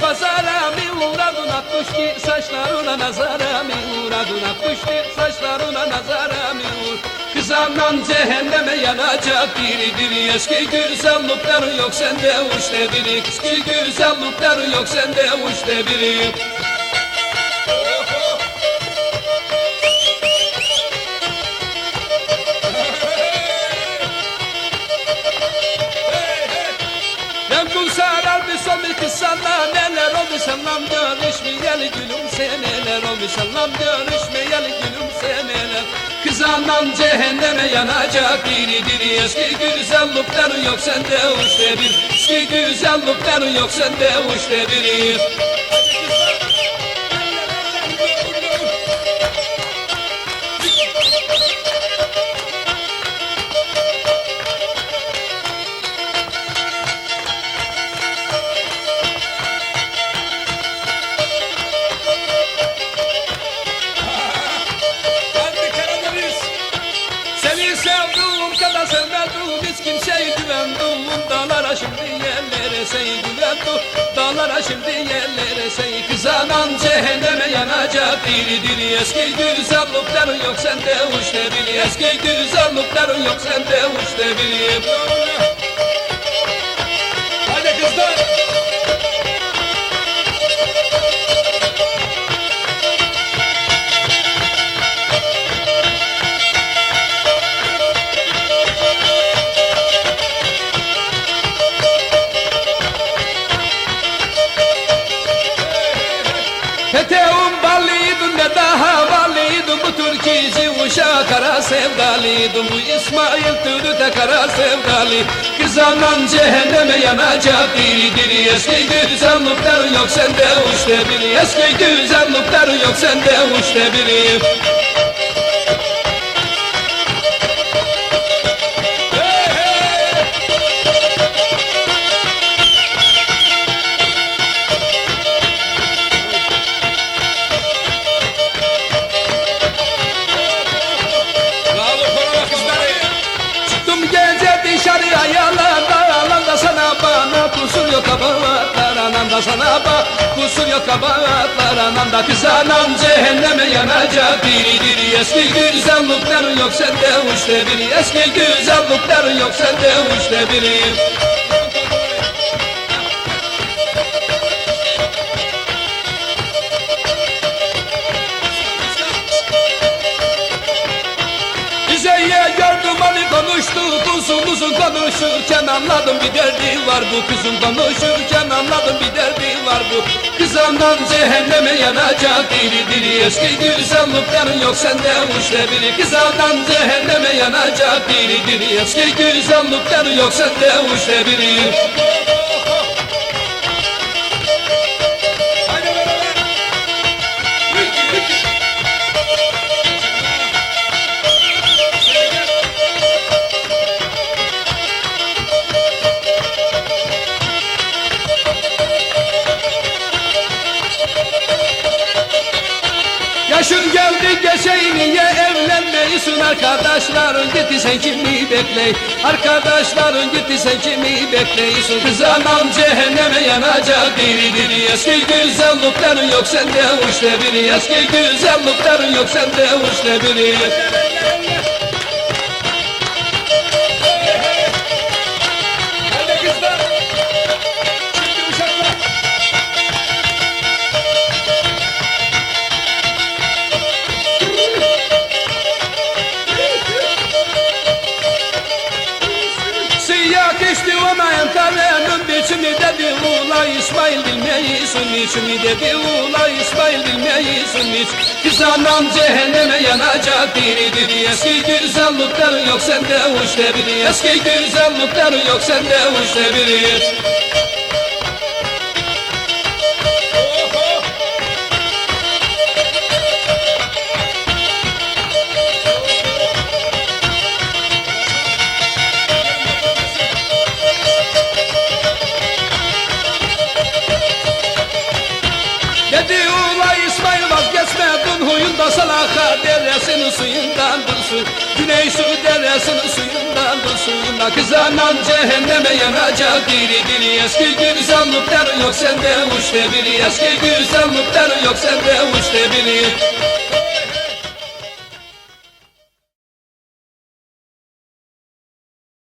pazara mi uğradın atmış ki saçlarına nazara mi uğradın atmış ki saçlarına nazara mi uğr Anan cehenneme yanacak. Diri Eski güzelliklerin yok sende uçta biri Eski güzelliklerin yok sende uçta biri sana Neler oldu senden görüşmeyeli gülüm sen Neler oldu senden görüşmeyeli gülüm sen anan cehenneme yanacak diri diri Eski güzelliklerin yok sende uçta bir. Eski güzelliklerin yok sende uçta biri Dağlara şimdi yerlere seni Kız anan cehenneme yanacak. Diri diri eski güzelliklerin yok sende uçta biri Eski güzelliklerin yok sende uçta biri Hadi Eteğim ballıydım ne daha ballıydım Bu Türkiye'ci uşağı kara sevdalıydım. Bu İsmail Tülü de kara sevdalı Kız anan cehenneme yanacak diri diri Eski güzelliklerin yok sende uçta biri Eski güzelliklerin yok sende uçta biri sana bak kusur yok kabahatlar Ananda kız anam cehenneme yanacak. Diri diri eski güzelliklerin yok sende uçta biri Eski güzelliklerin yok sende uçta biri konuşurken anladım bir derdi var bu Kızım. Konuşurken anladım bir derdi var bu. Kız andan cehenneme yanacak diri diri. Eski güzelliklerin yok sende uçta biri. Kız andan cehenneme yanacak diri diri. Eski güzelliklerin yok sende uçta biri Yaşın geldi geçey niye evlenmeyisin Arkadaşların gitti sen kimi bekley? Arkadaşların gitti sen kimi bekleyisin Kız anam cehenneme yanacak diri diri Eski güzelliklerin yok sende uçta biri. Eski güzelliklerin yok sende uçta biri olmayan karenin biçimi dedi Ula İsmail bilmeyisin içimi dedi Ula İsmail bilmeyisin hiç Kız anam cehenneme yanacak diri diri Eski güzelliklerin yok sende uçta biri Eski güzelliklerin yok sende uçta biri deresinin suyundan dursun. Güney su deresinin suyundan dursun. La kız anam cehenneme yanacak diri diri. Eski güzellikler yok sende uçta biri. Eski güzellikler yok sende uçta biri